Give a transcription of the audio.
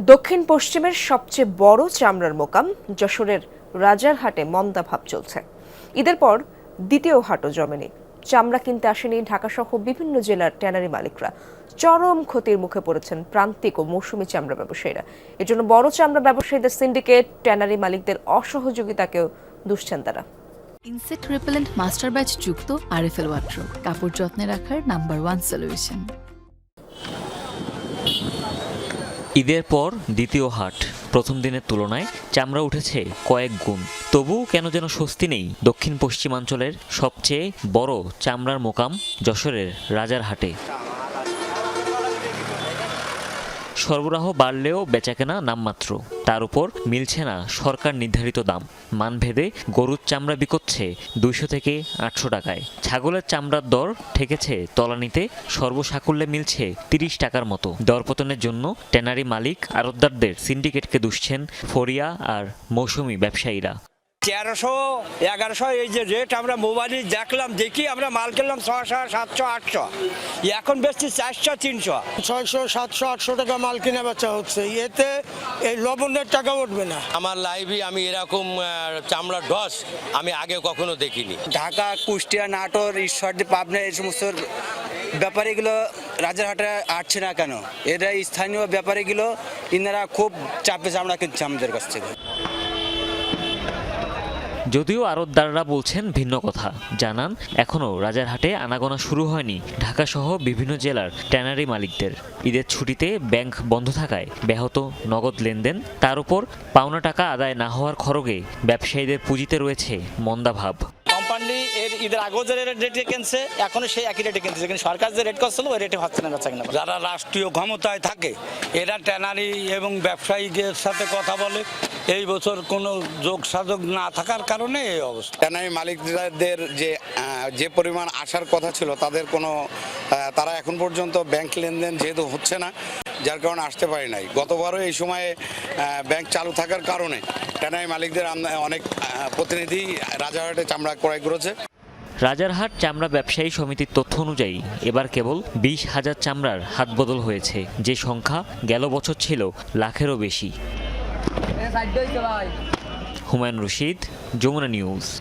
দক্ষিণ পশ্চিমের সবচেয়ে বড় চামড়ার মোকাম যশোরের রাজারহাটে মন্দা ভাব চলছে। ঈদের পর দ্বিতীয় হাটও জমেনি। চামড়া কিনতে আসেনি ঢাকাসহ বিভিন্ন জেলার ট্যানারি মালিকরা। চরম ক্ষতির মুখে পড়েছেন প্রান্তিক ও মৌসুমী চামড়া ব্যবসায়ীরা। এজন্য বড় চামড়া ব্যবসায়ীদের সিন্ডিকেট, ট্যানারি মালিকদের অসহযোগিতাকেও দুষছেন তারা ইনসেক্ট রিপেলেন্ট মাস্টার ব্যাচ যুক্ত আরএফএল ওয়াট্রো কাপড় যত্নে রাখার নাম্বার ওয়ান সলিউশন। ঈদের পর দ্বিতীয় হাট। প্রথম দিনের তুলনায় চামড়া উঠেছে কয়েক গুণ। তবু কেন যেন স্বস্তি নেই দক্ষিণ পশ্চিমাঞ্চলের সবচেয়ে বড় চামড়ার মোকাম যশোরের রাজারহাটে। সরবরাহ বাড়লেও বেচাকেনা নামমাত্র। তার উপর মিলছে না সরকার নির্ধারিত দাম। মানভেদে গরুর চামড়া বিকোচ্ছে দুইশো থেকে আটশো টাকায়। ছাগলের চামড়ার দর ঠেকেছে তলানিতে, সর্বসাকুল্যে মিলছে তিরিশ টাকার মতো। দরপতনের জন্য ট্যানারি মালিক আড়তদারদের সিন্ডিকেটকে দুষছেন ফরিয়া আর মৌসুমি ব্যবসায়ীরা। তেরোশো এগারোশো এই যে রেট আমরা মোবাইলে দেখলাম দেখি আমরা মাল কিনলাম ছশো সাতশো আটশো। এখন বেশি চারশো তিনশো। ছয়শো সাতশো আটশো টাকা মাল কিনে বেচা হচ্ছে। এতে এই লবণের টাকা উঠবে না। আমার লাইভে আমি এরকম চামড়ার ডস আমি আগে কখনো দেখিনি। ঢাকা কুষ্টিয়া নাটোর ঈশ্বরদী পাবনা এই সমস্ত ব্যাপারীগুলো রাজারহাটে আসছে না কেন? এরা স্থানীয় ব্যাপারীগুলো ইনারা খুব চাপে চামড়া কিনছে আমাদের কাছ থেকে। যদিও আরতদাররা বলছেন ভিন্ন কথা। জানান, এখনও রাজারহাটে আনাগোনা শুরু হয়নি। ঢাকাসহ বিভিন্ন জেলার ট্যানারি মালিকদের। ঈদের ছুটিতে ব্যাংক বন্ধ থাকায় ব্যাহত নগদ লেনদেন। তার উপর পাওনা টাকা আদায় না হওয়ার খরগে ব্যবসায়ীদের পুঁজিতে রয়েছে মন্দাভাব এর ঈদের আগেও যে রেটে কিনছে এখনও সেই একই রেটে কিনতেছে। কিন্তু সরকার যে রেট করছিল ওই রেটে হচ্ছে না বেচা কিনা যারা রাষ্ট্রীয় ক্ষমতায় থাকে এরা ট্যানারি এবং ব্যবসায়ীদের সাথে কথা বলে। এই বছর কোনো যোগ সাধক না থাকার কারণে এই অবস্থা। ট্যানারি মালিকদের যে যে পরিমাণ আসার কথা ছিল তাদের কোনো তারা এখন পর্যন্ত ব্যাংক লেনদেন যেহেতু হচ্ছে না যার কারণে আসতে পারে নাই। গতবারও এই সময়ে ব্যাংক চালু থাকার কারণে ট্যানারি মালিকদের অনেক প্রতিনিধি রাজারহাটে চামড়া ক্রয় করেছে। রাজারহাট চামড়া ব্যবসায়ী সমিতির তথ্য অনুযায়ী, এবার কেবল বিশ হাজার চামড়ার হাত বদল হয়েছে। যে সংখ্যা গেল বছর ছিল লাখেরও বেশি। হুমায়ুন রশিদ, যমুনা নিউজ।